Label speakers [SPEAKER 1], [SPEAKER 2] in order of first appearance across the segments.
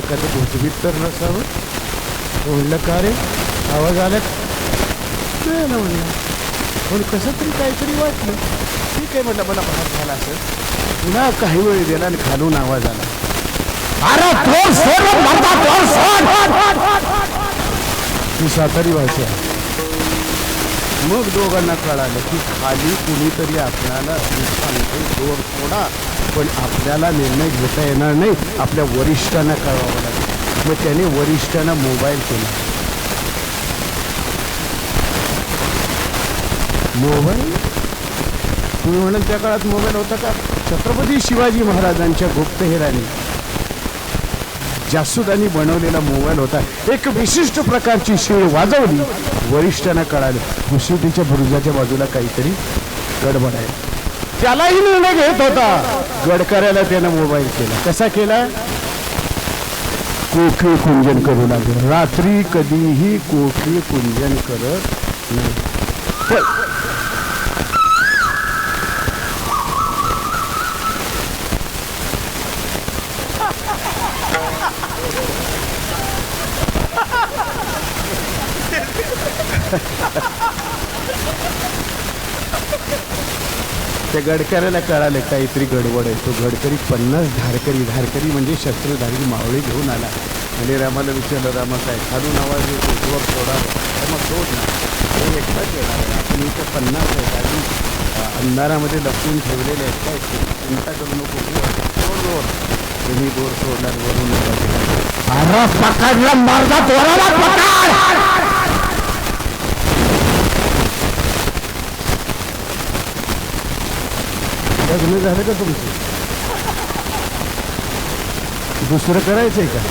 [SPEAKER 1] एखादं भूतभीत तर नसावं. म्हणलं का रे? आवाज आला का? नाही ना म्हणलं. पण कसं तरी काहीतरी वाटलं. ठीक आहे म्हटलं मला भाग झाला असेल. पुन्हा काही वेळ गेला आणि खालून आवाज आला. ती सातारी भाषा मग दोघांना कळालं की खाली कुणीतरी आपल्याला सांगतो जोर थोडा पण आपल्याला निर्णय घेता येणार नाही आपल्या वरिष्ठांना कळवावं लागेल. मग त्याने वरिष्ठांना मोबाईल केला. मोबाईल तुम्ही म्हणाल त्या काळात मोबाईल होता का? छत्रपती शिवाजी महाराजांच्या गुप्तहेराने जासुदानी बनवलेला मोबाईल होता. एक विशिष्ट प्रकारची शिळ वाजवली. वरिष्ठांना कळालं. मुसुटीच्या बुरुजाच्या बाजूला काहीतरी गडबड आहे. त्यालाही निर्णय घेत होता. गडकऱ्याला त्यानं मोबाईल केला. कसा केला? कोकिळ कुंजन करू लागले? रात्री कधीही कोकिळ कुंजन करत नाही. पण त्या गडकऱ्याला कळालं काहीतरी गडबड आहे. तो गडकरी पन्नास धारकरी धारकरी म्हणजे शस्त्रधारी मावळी घेऊन आला. आणि रामाला विचारलं रामासाहेब खालून आवाज येतो जोर सोडा. तर मग सोड ना एकटाच येणार आहे आपण इथे पन्नास आहेत आणि अंधारामध्ये लपवून ठेवलेले आहेत काय? चिंता करू नको जोर तुम्ही जोर सोडणार वरून पकडला मारला तोराला पकड लग्न झालं का तुमचं? दुसरं करायचंय का?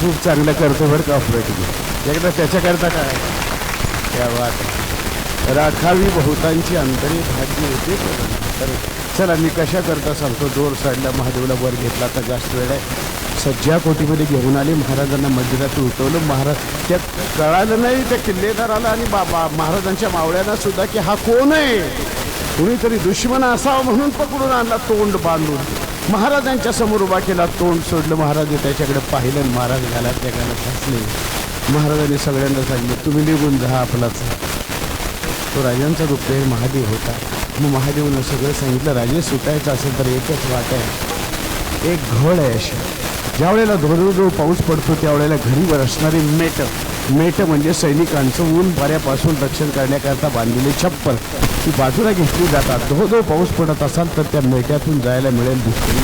[SPEAKER 1] खूप चांगलं करतो बरं का ऑपरेटिंग एकदा त्याच्याकरता काय? त्या वाट राखावी बहुतांची अंतरी भाजी होते तर चला मी कशा करता सांगतो जोर साईडला महादेवला वर घेतला तर जास्त वेळ आहे. सज्जा कोटीमध्ये घेऊन आले. महाराजांना मंदिरातून उठवलं. महाराज त्या कळालं नाही त्या किल्लेदाराला आणि बाबा महाराजांच्या मावळ्यांना सुद्धा की हा कोण आहे? कुणीतरी दुश्मन असावं म्हणून पकडून आणला तोंड बांधून. महाराजांच्या समोर उभा केला तोंड सोडलं. महाराज त्याच्याकडे पाहिलं आणि महाराज घालात त्या घालत हसले महाराजांनी सगळ्यांना सांगितलं तुम्ही निघून जा आपलाच तो राजांचा गुप्तहेर महादेव होता. मग महादेवनं सगळं सांगितलं राजे सुटायचं असेल तर एकच वाट आहे. एक घड आहे अशी. ज्या वेळेला धोधो पाऊस पडतो त्यावेळेला घरीवर असणारे मेट मेट म्हणजे सैनिकांचं ऊन वाऱ्यापासून रक्षण करण्याकरता बांधलेले छप्पर ती बाजूला घेतली जातात. धो पाऊस पडत असाल तर त्या मेट्यातून जायला मिळेल दुसरी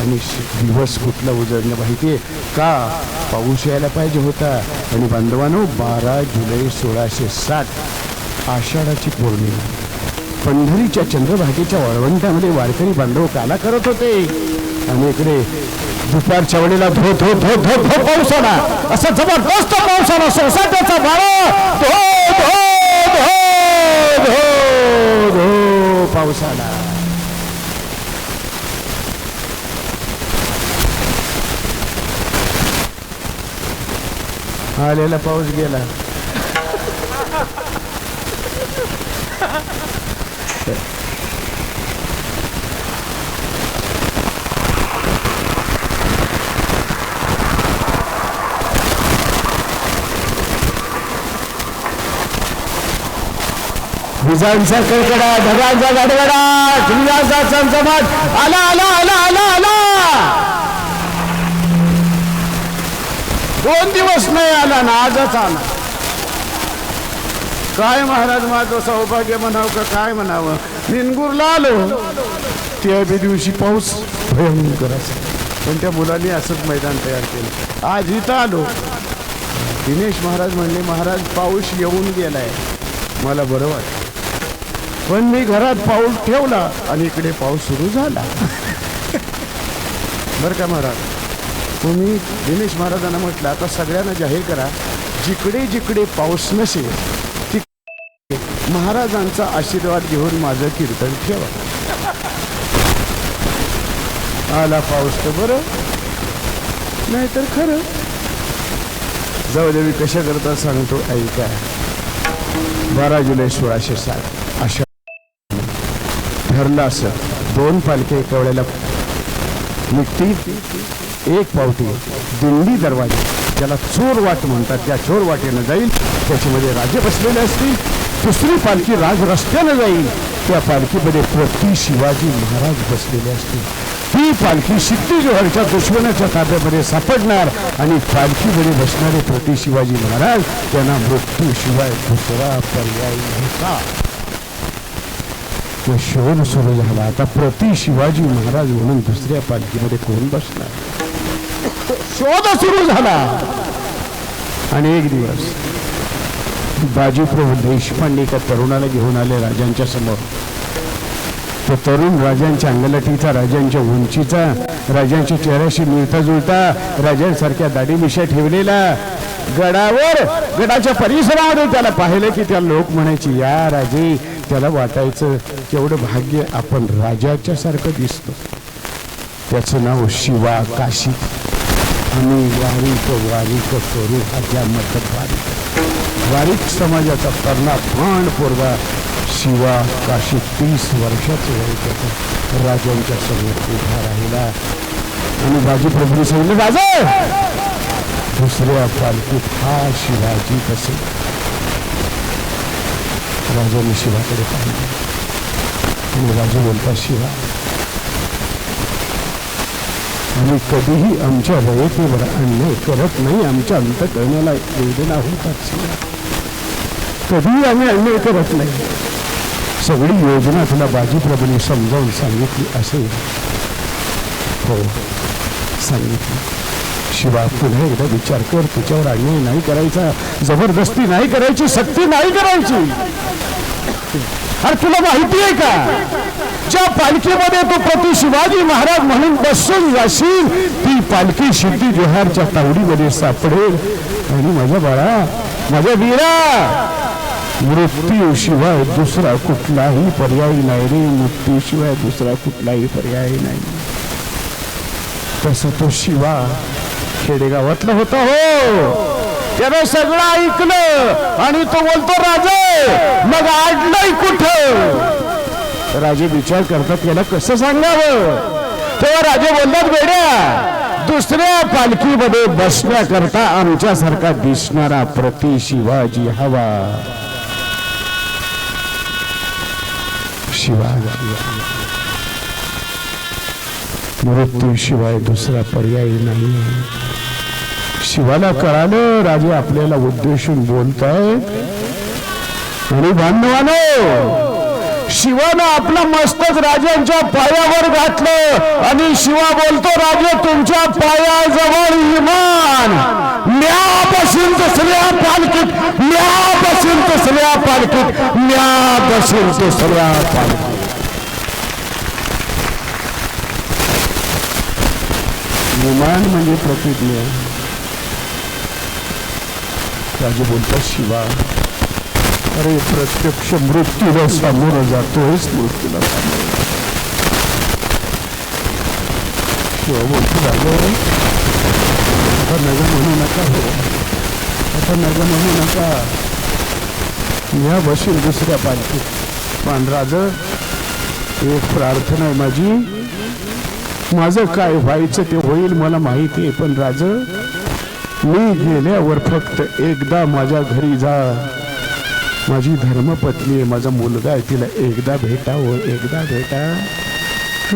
[SPEAKER 1] आणि दिवस कुठला उजळणं माहितीये? का? पाऊस यायला पाहिजे होता. आणि बांधवानो बारा जुलै सोळाशे साठ आषाढाची पौर्णिमा. पंढरीच्या चंद्रभागेच्या वाळवंटामध्ये वारकरी बांधव काला करत होते. आणि इकडे दुपारच्या वेळेला धो धो धो धो धो पाऊस आला असा जबरदस्त पाऊस आला सोसाट्याचा बाळा धो धो धो धो धो पाऊस आला आलेला पाऊस गेला. विजांचा कडकडा ढगांचा गडगडा सूर्याचा चमचमाट. आला आला आला आला आला. दोन दिवस नाही आला ना आजच आला. काय महाराज माझं सौभाग्य म्हणावं का काय म्हणावं? निनगुरला आलो त्या बी दिवशी पाऊस भयंकर असा. पण त्या मुलांनी असंच मैदान तयार केलं. आज इथं आलो. दिनेश महाराज म्हणले महाराज पाऊस येऊन गेलाय. मला बरं वाटलं. पण मी घरात पाऊस ठेवला आणि इकडे पाऊस सुरू झाला. बरं का महाराज? तुम्ही दिनेश महाराजांना म्हटलं आता सगळ्यांना जाहीर करा जिकडे जिकडे पाऊस नसेल महाराजांचा आशीर्वाद घेऊन माझं कीर्तन ठेवा. आला पाऊस तर बरं. नाहीतर खरं. जाऊ दे मी कशा करता सांगतो ऐका. बारा जुलै सोळाशे सात. अशा. ठरलं असं. दोन पालखे एका वेळेला एक पावटी दिंडी दरवाजा. ज्याला चोर वाट म्हणतात त्या चोर वाटेनं जाईल त्याच्यामध्ये राजे बसलेले असतील. दुसरी पालखी राज रस्त्याला जाईल. त्या पालखीमध्ये प्रति शिवाजी महाराज बसलेले असतील. ती पालखी सिद्धी दुश्मनाच्या ताब्यामध्ये सापडणार आणि पालखीमध्ये बसणारे प्रति शिवाजी महाराज त्यांना मृत्यूशिवाय दुसरा पर्याय नव्हता. तो शोध सुरू झाला. आता प्रति शिवाजी महाराज म्हणून दुसऱ्या पालखीमध्ये कोण बसणार? शोध सुरू झाला. आणि एक दिवस बाजीप्रभू देशपांडे एका तरुणाला घेऊन आले राजांच्या समोर. तो तरुण राजांच्या अंगलटीचा राजांच्या उंचीचा राजांच्या चेहऱ्याशी मिळता जुळता राजांसारख्या दाढी ठेवलेला. गडावर गडाच्या परिसरामध्ये त्याला पाहिलं की त्या लोक म्हणायची या राजे त्याला वाटायचं केवढं भाग्य आपण राजाच्या सारखं दिसतो. त्याचं नाव शिवा काशी आम्ही वारीक वारीक करू राज्यामध्ये वारीक वारीक समाजाचा कर्णा फांड पोरगा शिवा काशी तीस वर्षाचं वय त्याचं राजांच्या समोर उभा राहिला. आणि बाजीप्रभूंनी सांगितलं राजा दुसऱ्या पालखीत हा शिवाजी कसे? राजाने शिवाकडे पाहिलं. आणि राजा बोलता शिवा आम्ही कधीही आमच्या रयतेवर अन्याय करत नाही. आमच्या अंतकरणाला वेदना होतात शिवा. कधी आम्ही अन्याय करत नाही सगळी योजना तुला बाजीप्रभूने समजावून सांगितली असेल. हो सांगितली. शिवा पुन्हा एकदा विचार कर तुझ्यावर अन्याय नाही करायचा जबरदस्ती नाही करायची सक्ती नाही करायची. अरे तुला माहिती आहे का? ज्या पालखीमध्ये तू प्रति शिवाजी महाराज म्हणून बसून जाशील ती पालखी शिद्धी जोहारच्या तावडीमध्ये सापडेल. आणि माझ्या बाळा माझ्या वीरा मृत्यूशिवाय दुसरा कुठलाही पर्याय नाही रे. मृत्यूशिवाय दुसरा कुठलाही पर्याय नाही. तसं तो शिवा खेडेगावातला होता हो. त्यानं सगळं ऐकलं आणि तो बोलतो राजे मग आडलंय कुठं? राजे विचार करतात याला कसं सांगावं? तेव्हा राजे बोलतात बेड्या दुसऱ्या पालखीमध्ये बसण्याकरता आमच्यासारखा दिसणारा प्रति शिवाजी हवा. शिवाय. मृत्यूशिवाय दुसरा पर्याय नाही. शिवाला कळालं राजे आपल्याला उद्देशून बोलतायत. आणि बांधवानो शिवानं आपलं मस्तक राजांच्या पायावर घातलं. आणि शिवा बोलतो राजे तुमच्या पायाजवळ इमान. म्या बसीन दुसऱ्या पालखीत म्या बसीन दुसऱ्या पालखीत म्या दुसऱ्या पालखीत. विमान म्हणजे प्रतिज्ञा राजे बोलतो शिवा अरे प्रत्यक्ष मृत्यूला सामोरं जातोयच मृत्यूला सामोरं. शिवा बोलतो आता नग म्हणू नका. हो आता नग म्हणू नका. या बसेल दुसऱ्या पालखीत. पण राज एक प्रार्थना आहे माझी. माझं काय व्हायचं ते होईल मला माहिती आहे पण राज मी गेल्यावर फक्त एकदा माझ्या घरी जा. माझी धर्मपत्नी आहे माझा मुलगा आहे तिला एकदा भेटावं एकदा भेटा.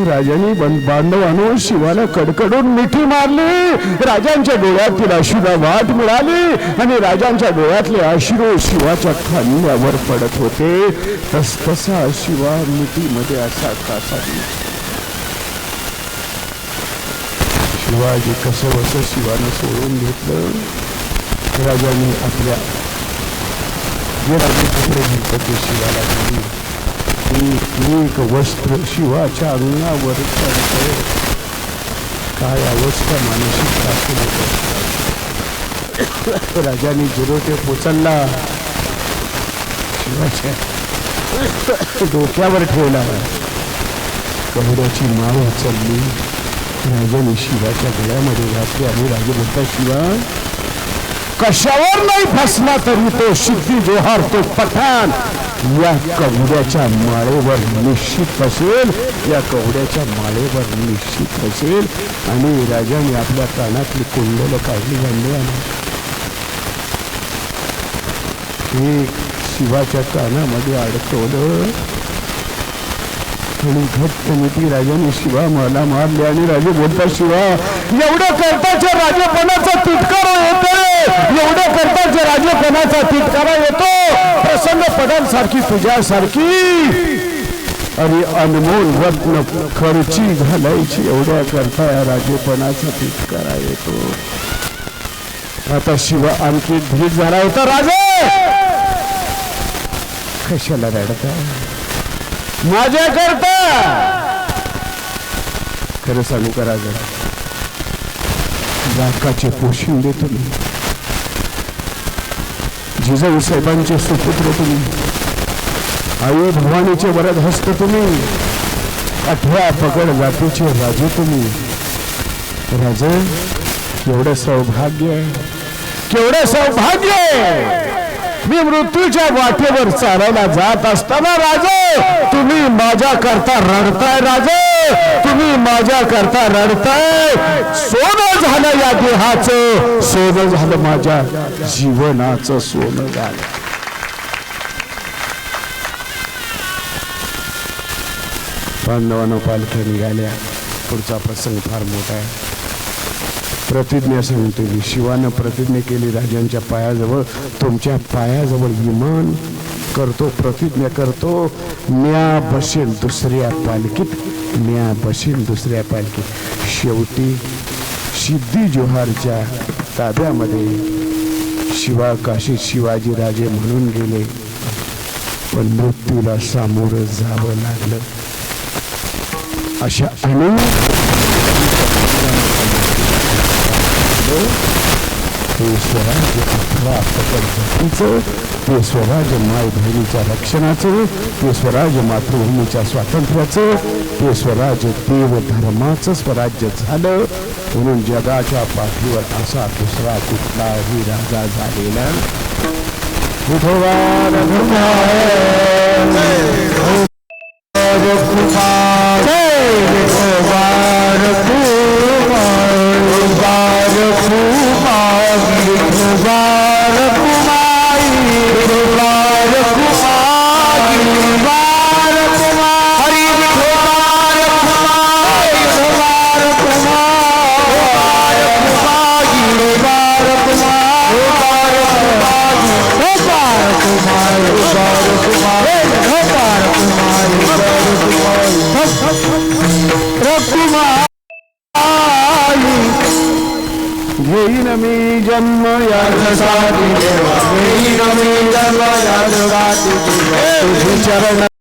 [SPEAKER 1] राजाने बांधवानो शिवाला कडकडून मिठी मारली. राजांच्या डोळ्यातील तिला वाट मिळाली आणि राजांच्या डोळ्यातले अश्रू शिवाच्या खांद्यावर पडत होते. तस तसा शिवा मिठीमध्ये असा कासा शिवाजी कसं वस शिवानं सोडून घेतलं. राजाने आपल्या जे कपडे शिवाला दिली ती एक वस्त्र शिवाच्या अंगावर काय अवस्था मानसिक असेल राजाने जिरोटे पोचलला शिवाच्या डोक्यावर ठेवला कवड्याची माळ उचलली राजाने शिवाच्या गळ्यामध्ये घातली आणि राजे म्हणता शिवा कशावर नाही फसला तरी तो शिद्दी जोहार तो पठाण. या कवड्याच्या माळेवर निश्चित असेल या कवड्याच्या माळेवर निश्चित असेल आणि राजाने आपल्या कानातली कुंडलं काढली आणली आणि एक शिवाच्या कानामध्ये अडकवलं. थोडी घट्ट मिठी राजाने शिवा मला मारले आणि राजे बोलता शिवा एवढं करताच्या राजेपणाचा तिटकारा येतो एवढं करताच्या राजेपणाचा तिटकारा येतो प्रसन्न पदांसारखी तुझ्यासारखी. अरे अनमोल रत्न खर्ची घालायची एवढ्या करता या राजेपणाचा तिटकारा येतो. आता शिवा आणखी धीर झाला होता राजे! कशाला रडता माझ्या करता खरं सांगू करा जरा लाखाचे पोशिंदे तुम्ही. जिजाऊ साहेबांचे सुपुत्र तुम्ही. आई भवानीचे वरद हस्त तुम्ही. अठरा पकड जातीचे राजे तुम्ही. राजे केवढं सौभाग्य केवढं सौभाग्य मी मृत्यूच्या वाटेवर चालायला जात असताना राजे तुम्ही माझ्या करता रडताय राजे तुम्ही माझ्या करता रडताय. सोनं झालं या देहाचं सोनं झालं माझ्या जीवनाचं सोनं झालं. बांधवानं पालख्या निघाल्या. पुढचा प्रसंग फार मोठा आहे. प्रतिज्ञा सांगते मी शिवानं प्रतिज्ञा केली राजांच्या पायाजवळ तुमच्या पायाजवळ विमान करतो प्रतिज्ञा करतो. म्या बसेल दुसऱ्या पालखीत म्या बसेल दुसऱ्या पालखीत. शेवटी सिद्धी जोहारच्या ताब्यामध्ये शिवा काशी शिवाजी राजे म्हणून गेले. पण मृत्यूला सामोरं जावं लागलं. अशा अनेक ते स्वराज्य अठरा पकड जातीचं ते स्वराज्य माय बहिणीच्या रक्षणाचं ते स्वराज्य मातृभूमीच्या स्वातंत्र्याचं ते स्वराज्य देव धर्माचं स्वराज्य झालं म्हणून जगाच्या पाठीवर असा दुसरा कुठलाही राजा झालेला विठोबा घेईन cada una